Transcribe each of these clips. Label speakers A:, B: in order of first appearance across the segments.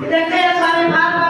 A: Kita kaya.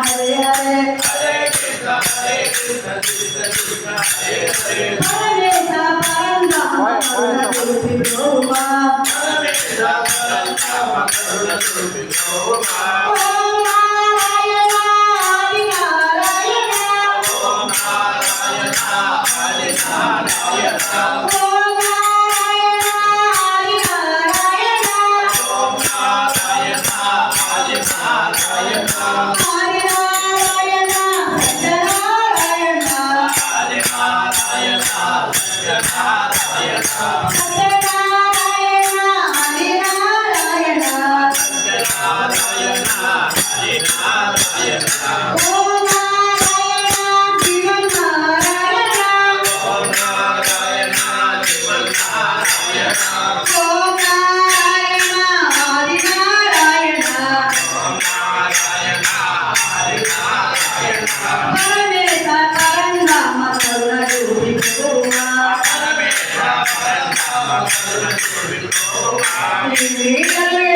A: Hare Hare
B: Hare Krishna Hare Krishna Krishna Krishna Hare Hare
A: పరమేశ పరం నామ కరుణ రూపి బ్రహ్మ
B: పరమేశ పరం నామ కరుణ రూపి బ్రహ్మ
A: Oh,
B: Come
A: Amen. Saya.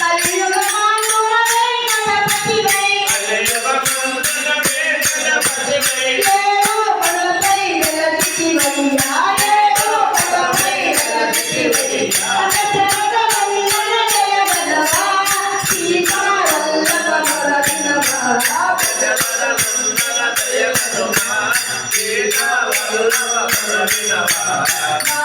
A: కలియుగ
B: వినవ వినవ